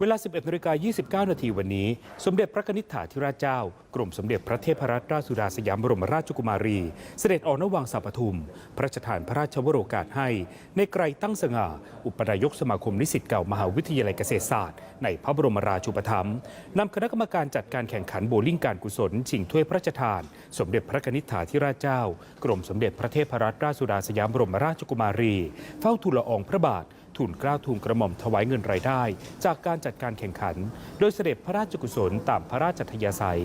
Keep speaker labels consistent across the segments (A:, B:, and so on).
A: เวลา 11นาฬิกา29 นาทีวันนี้ สมเด็จพระนิธิถาธิราชเจ้า กรมสมเด็จพระเทพรัตนราชสุดาสยามบรมราชกุมารี เสด็จออกนวังสัปทุม พระราชทานพระราชวโรกาสให้ ในไกรตั้งสง่า อุปนายกสมาคมนิสิตเก่ามหาวิทยาลัยเกษตรศาสตร์ ในพระบรมราชูปถัมภ์นำคณะกรรมการจัดการแข่งขันโบว์ลิ่งการกุศลชิงถ้วยพระราชทาน สมเด็จพระนิธิถาธิราชเจ้า กรมสมเด็จพระเทพรัตนราชสุดาสยามบรมราชกุมารี เฝ้าทูลละอองพระบาท ทุนกล้าทุนกระหม่อมถวายเงินรายได้ จากการจัดการแข่งขัน โดยเสด็จพระราชกุศลตามพระราชทยาศัย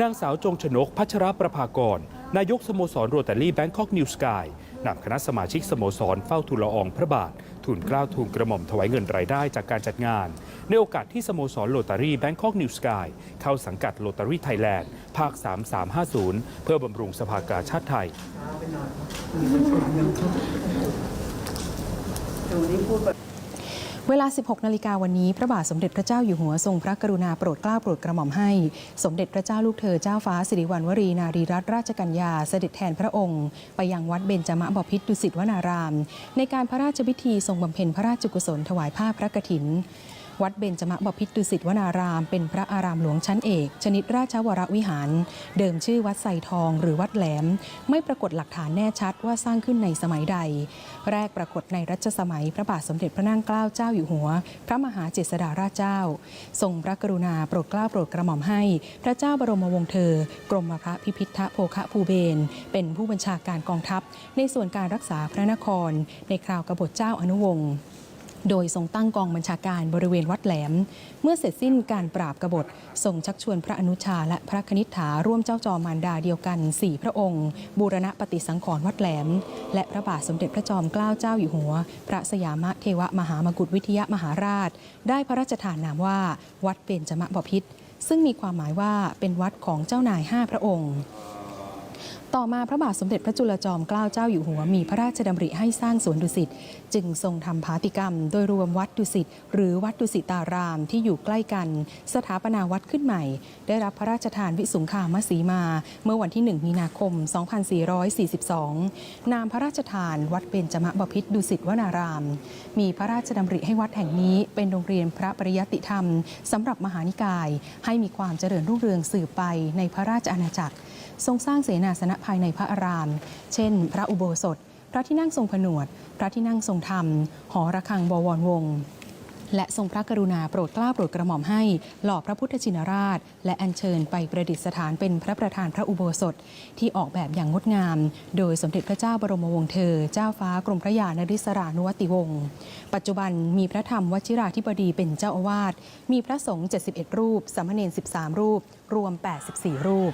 A: นางสาวจงชนกพัชรประภากร นายกสโมสรโรตารี่แบงคอกนิวสกายนำคณะสมาชิกสโมสรเฝ้าทูลละอองพระบาททุนกล้าวทุนกระหม่อมถวายเงินรายได้จากการจัดงาน ในโอกาสที่สโมสรโรตารี่แบงคอกนิวสกายเข้าสังกัดโรตารี่ไทยแลนด์ภาค 3350 เพื่อบำรุงสภากาชาติไทย
B: เวลา 16 นาฬิกาวันนี้ พระบาทสมเด็จพระเจ้าอยู่หัวทรงพระกรุณาโปรดเกล้าโปรดกระหม่อมให้ สมเด็จพระเจ้าลูกเธอเจ้าฟ้าสิริวัณวรีนารีรัตนราชกัญญาเสด็จแทนพระองค์ ไปยังวัดเบญจมบพิตรดุสิตวนาราม ในการพระราชพิธีทรงบำเพ็ญพระราชกุศลถวายผ้าพระกฐิน วัดเบญจมบพิตรดุสิตวนาราม เป็นพระอารามหลวงชั้นเอก ชนิดราชวรวิหาร เดิมชื่อวัดไซทองหรือวัดแหลม ไม่ปรากฏหลักฐานแน่ชัดว่าสร้างขึ้นในสมัยใด แรกปรากฏในรัชสมัยพระบาทสมเด็จพระนั่งเกล้าเจ้าอยู่หัว พระมหาเจษฎาราชเจ้า ทรงพระกรุณาโปรดเกล้าโปรดกระหม่อมให้ พระเจ้าบรมวงศ์เธอ กรมพระพิพิธโภคะภูเบศรเป็นผู้บัญชาการกองทัพ ในส่วนการรักษาพระนคร ในคราวกบฏเจ้าอนุวงศ์ โดยทรงตั้งกองบัญชาการบริเวณวัดแหลม เมื่อเสร็จสิ้นการปราบกบฏทรงชักชวนพระอนุชาและพระคณิษฐาร่วมเจ้าจอมารดาเดียวกัน 4 พระองค์ บูรณะปฏิสังขรณ์วัดแหลม และพระบาทสมเด็จพระจอมเกล้าเจ้าอยู่หัว พระสยามเทวมหามกุฏวิทยมหาราช ได้พระราชทานนามว่า วัดเบญจมบพิตรซึ่งมีความหมายว่าเป็นวัดของเจ้านายห้าพระองค์ ต่อมาพระบาทสมเด็จพระจุลจอมเกล้าเจ้าอยู่หัวมีพระราชดำริให้สร้างสวนดุสิตจึงทรงทำพาติกรรม โดยรวมวัดดุสิตหรือวัดดุสิตารามที่อยู่ใกล้กัน สถาปนาวัดขึ้นใหม่ ได้รับพระราชทานวิสุงคามสีมา เมื่อวันที่ 1 มีนาคม 2442 นามพระราชทานวัดเบญจมบพิตรดุสิตวนาราม มีพระราชดำริให้วัดแห่งนี้เป็นโรงเรียนพระปริยติธรรมสำหรับมหานิกาย ให้มีความเจริญรุ่งเรืองสืบไปในพระราชอาณาจักร ทรงสร้างเสนาสนะภายในพระอาราม เช่น พระอุโบสถ พระที่นั่งทรงผนวด พระที่นั่งทรงธรรม หอระฆังบวรวงศ์และทรงพระกรุณาโปรดเกล้าโปรดกระหม่อมให้ หล่อพระพุทธชินราช และอัญเชิญไปประดิษฐานเป็นพระประธานพระอุโบสถ ที่ออกแบบอย่างงดงาม โดยสมเด็จพระเจ้าบรมวงศ์เธอ เจ้าฟ้ากรมพระยานริศรานุวัติวงศ์ปัจจุบันมีพระธรรมวชิราธิบดีเป็นเจ้าอาวาสมีพระสงฆ์71 รูปสามเณร13 รูป รวม 84 รูป